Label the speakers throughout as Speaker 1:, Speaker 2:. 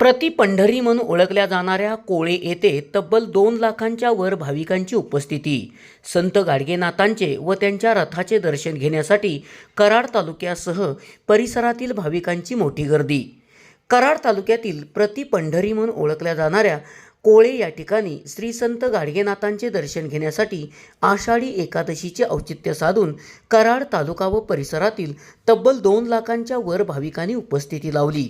Speaker 1: प्रति पंढरी म्हणून ओळखल्या जाणाऱ्या कोळे येथे तब्बल दोन लाखांच्या वर भाविकांची उपस्थिती. संत गाडगेनाथांचे व त्यांच्या रथाचे दर्शन घेण्यासाठी कराड तालुक्यासह परिसरातील भाविकांची मोठी गर्दी. कराड तालुक्यातील प्रति पंढरी म्हणून ओळखल्या जाणाऱ्या कोळे या ठिकाणी श्री संत गाडगेनाथांचे दर्शन घेण्यासाठी आषाढी एकादशीचे औचित्य साधून कराड तालुका व परिसरातील तब्बल दोन लाखांच्या वर भाविकांनी उपस्थिती लावली.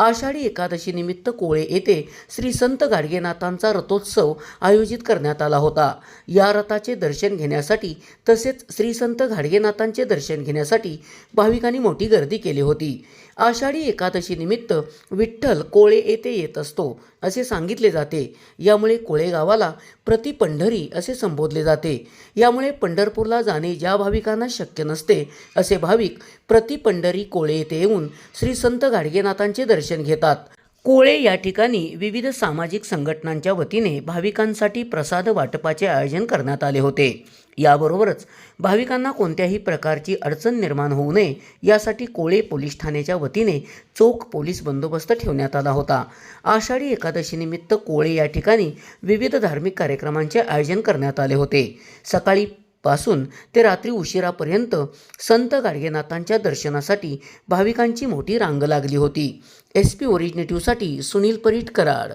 Speaker 1: आषाढी एकादशीनिमित्त कोळे येथे श्री संत गाडगेनाथांचा रथोत्सव आयोजित करण्यात आला होता. या रथाचे दर्शन घेण्यासाठी तसेच श्री संत गाडगेनाथांचे दर्शन घेण्यासाठी भाविकांनी मोठी गर्दी केली होती. आषाढी एकादशीनिमित्त विठ्ठल कोळे येथे येत असतो असे सांगितले जाते. यामुळे कोळे गावाला प्रति पंढरी असे संबोधले जाते. यामुळे पंढरपूरला जाणे ज्या भाविकांना शक्य नसते असे भाविक प्रति पंढरी कोळे येथे येऊन श्री संत गाडगेनाथांचे दर्शन घेतात. कोळे या ठिकाणी विविध सामाजिक संघटनांच्या वतीने भाविकांसाठी प्रसाद वाटपाचे आयोजन करण्यात आले होते. याबरोबरच भाविकांना कोणत्याही प्रकारची अडचण निर्माण होऊ नये यासाठी कोळे पोलीस ठाण्याच्या वतीने चोख पोलीस बंदोबस्त ठेवण्यात आला होता. आषाढी एकादशीनिमित्त कोळे या ठिकाणी विविध धार्मिक कार्यक्रमांचे आयोजन करण्यात आले होते. सकाळी पासून ते रात्री उशिरापर्यंत संत गाडगेनाथांच्या दर्शनासाठी भाविकांची मोठी रांग लागली होती. एस पी ओरिजिनेटिव्हसाठी सुनील परीट कराड.